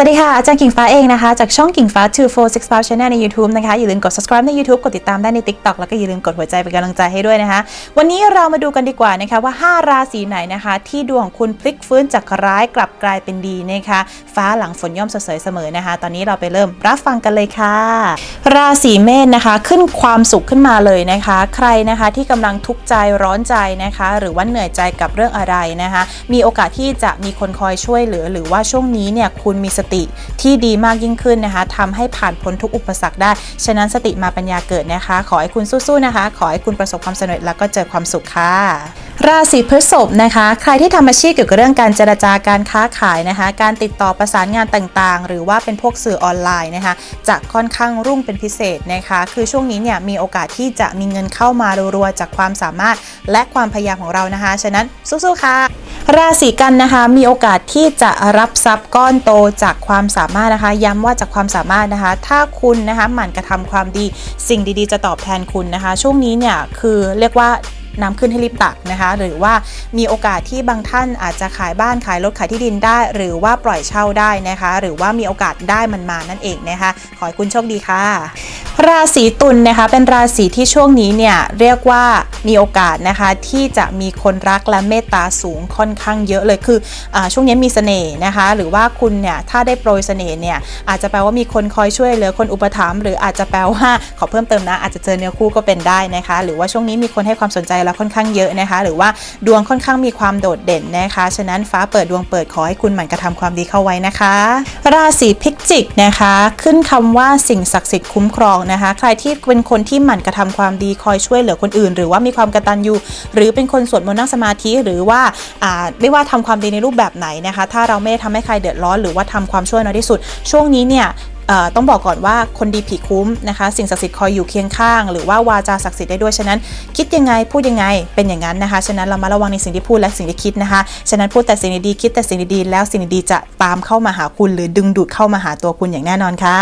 สวัสดีค่ะอาจารย์กิ่งฟ้าเองนะคะ จากช่องกิ่งฟ้า 246 Channel ใน YouTube นะคะ อย่าลืมกด subscribe ใน YouTube กดติดตามได้ใน TikTok แล้วก็อย่าลืมกดหัวใจเป็นกำลังใจให้ด้วยนะคะ วันนี้เรามาดูกันดีกว่านะคะว่า 5 ราศีไหนนะคะ ที่ดวงของคุณพลิกฟื้นจากร้ายกลับกลายเป็นดีนะคะ ฟ้าหลังฝนย่อมสดใสเสมอนะคะ ตอนนี้เราไปเริ่มรับฟังกันเลยค่ะ ราศีเมษนะคะ ขึ้นความสุขขึ้นมาเลยนะคะ ใครนะคะที่กำลังทุกข์ใจร้อนใจนะคะ หรือว่าเหนื่อยใจกับเรื่องอะไรนะคะ มีโอกาสที่จะมีคนคอยช่วยเหลือ หรือว่าช่วงนี้เนี่ยคุณมีสติที่ดีมากยิ่งขึ้นนะคะทำให้ผ่านพ้นทุกอุปสรรคได้ ฉะนั้นสติมาปัญญาเกิดนะคะ ขอให้คุณสู้ๆนะคะ ขอให้คุณประสบความสำเร็จแล้วก็เจอความสุขค่ะราศีพฤษภนะคะ ใครที่ทำอาชีพเกี่ยวกับเรื่องการเจรจาการค้าขายนะคะ การติดต่อประสานงานต่างๆ หรือว่าเป็นพวกสื่อออนไลน์นะคะจะค่อนข้างรุ่งเป็นพิเศษนะคะ คือช่วงนี้เนี่ยมีโอกาสที่จะมีเงินเข้ามารัวๆจากความสามารถและความพยายามของเรานะคะ ฉะนั้นสู้ๆค่ะ ราศีกันนะคะ มีโอกาสที่จะรับทรัพย์ก้อนโตจากความสามารถนะคะ ย้ำว่าจากความสามารถนะคะ ถ้าคุณนะคะหมั่นกระทำความดี สิ่งดีๆ จะตอบแทนคุณนะคะ ช่วงนี้เนี่ยคือเรียกว่าน้ำขึ้นให้รีบตักนะคะ หรือว่ามีโอกาสที่บางท่านอาจจะขายบ้านขายรถขายที่ดินได้ หรือว่าปล่อยเช่าได้นะคะ หรือว่ามีโอกาสได้มันมานั่นเองนะคะ ขอให้คุณโชคดีค่ะ ราศีตุลนะคะเป็นราศีที่ช่วงนี้เนี่ยเรียกว่ามีโอกาสนะคะที่จะมีคนรักและเมตตาสูงค่อนข้างเยอะเลยคืออช่วงนี้มีเสน่ห์นะคะหรือว่าคุณเนี่ยถ้าได้โปรยเสน่ห์เนี่ยอาจจะแปลว่ามีคนคอยช่วยเหลือคนอุปถัมภ์หรืออาจจะแปลว่าขอเพิ่มเติมนะอาจจะเจอเนื้อคู่ก็เป็นได้นะคะ หรือว่าช่วงนี้มีคนให้ความสนใจเราค่อนข้างเยอะนะคะ หรือว่าดวงค่อนข้างมีความโดดเด่นนะคะฉะนั้นฟ้าเปิดดวงเปิดขอให้คุณหมั่นกระทำความดีเข้าไว้นะคะ ราศีพิจิกนะคะ ขึ้นคำว่าสิ่งศักดิ์สิทธิ์คุ้มครองนะคะ ใครที่เป็นคนที่หมั่นกระทำความดีคอยช่วยเหลือคนอื่น หรือว่ามีความกระตัญญูหรือเป็นคนสวดมนต์นั่งสมาธิหรือว่าไม่ว่าทำความดีในรูปแบบไหนนะคะ ถ้าเราไม่ได้ทำให้ใครเดือดร้อนหรือว่าทำความช่วยน้อยที่สุด ช่วงนี้เนี่ยต้องบอกก่อนว่าคนดีผีคุ้มนะคะ สิ่งศักดิ์สิทธิ์คอยอยู่เคียงข้าง หรือว่าวาจาศักดิ์สิทธิ์ได้ด้วยฉะนั้น คิดยังไงพูดยังไงเป็นอย่างนั้นนะคะฉะนั้นเรามาระวังในสิ่งที่พูดและสิ่งที่คิดนะคะฉะนั้นพูดแต่สิ่งดีๆคิดแต่สิ่งดีๆแล้วสิ่งดีๆจะตามเข้ามาหาคุณหรือดึงดูดเข้ามาหาตัวคุณอย่างแน่นอนค่ะ